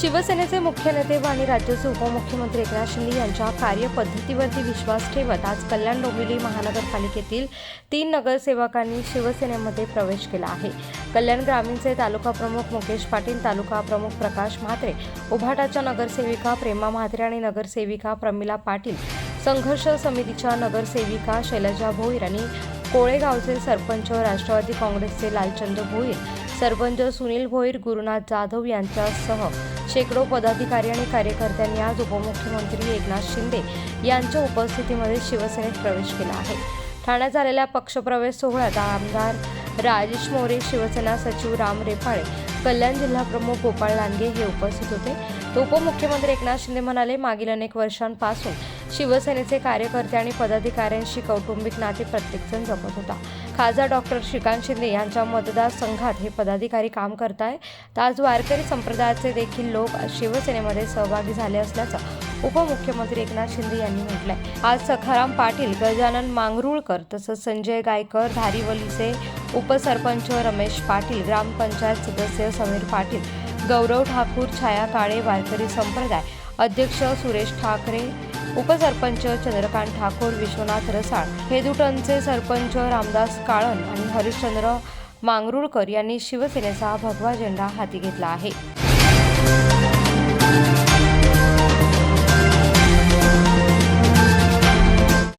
शिवसेनेचे मुख्य नेते व आणि राज्याचे उपमुख्यमंत्री एकनाथ शिंदे यांच्या कार्यपद्धतीवरती विश्वास ठेवत आज कल्याण डोंबिवली महानगरपालिकेतील तीन नगरसेवकांनी शिवसेनेमध्ये प्रवेश केला आहे. कल्याण ग्रामीणचे तालुका प्रमुख मुकेश पाटील तालुका प्रमुख प्रकाश म्हात्रे उभाटाच्या नगरसेविका प्रेमा म्हात्रे आणि नगरसेविका प्रमिला पाटील संघर्ष समितीच्या नगरसेविका शैलजा भोईर आणि कोळेगावचे सरपंच राष्ट्रवादी काँग्रेसचे लालचंद्र भोईर सरपंच सुनील भोईर गुरुनाथ जाधव यांच्यासह शेकडो पदाधिकारी आणि कार्यकर्त्यांनी आज उपमुख्यमंत्री एकनाथ शिंदे यांच्या उपस्थितीमध्ये शिवसेनेत प्रवेश केला आहे. ठाण्यात झालेल्या पक्षप्रवेश सोहळ्यात आमदार राजेश मोरे शिवसेना सचिव राम रेपाळे कल्याण जिल्हाप्रमुख गोपाळ लांडगे हे उपस्थित होते. तर उपमुख्यमंत्री एकनाथ शिंदे म्हणाले मागील अनेक वर्षांपासून शिवसेनेचे कार्यकर्ते आणि पदाधिकाऱ्यांशी कौटुंबिक नाते प्रत्येकजण जपत होता. खासदार डॉक्टर श्रीकांत शिंदे यांच्या मतदारसंघात हे पदाधिकारी काम करत तर आज वारकरी संप्रदायाचे देखील लोक शिवसेनेमध्ये सहभागी झाले असल्याचं उपमुख्यमंत्री एकनाथ शिंदे यांनी म्हटलंय. आज सखाराम पाटील गजानन मांगरुळकर तसंच संजय गायकर धारिवलीचे उपसरपंच रमेश पाटील ग्रामपंचायत सदस्य समीर पाटील गौरव ठाकूर छाया काळे वारकरी संप्रदाय अध्यक्ष सुरेश ठाकरे उपसरपंच चंद्रकांत ठाकूर विश्वनाथ रसाळ हेदुटनचे सरपंच रामदास काळन आणि हरिश्चंद्र मांगरुळकर यांनी शिवसेनेचा भगवा झेंडा हाती घेतला आहे.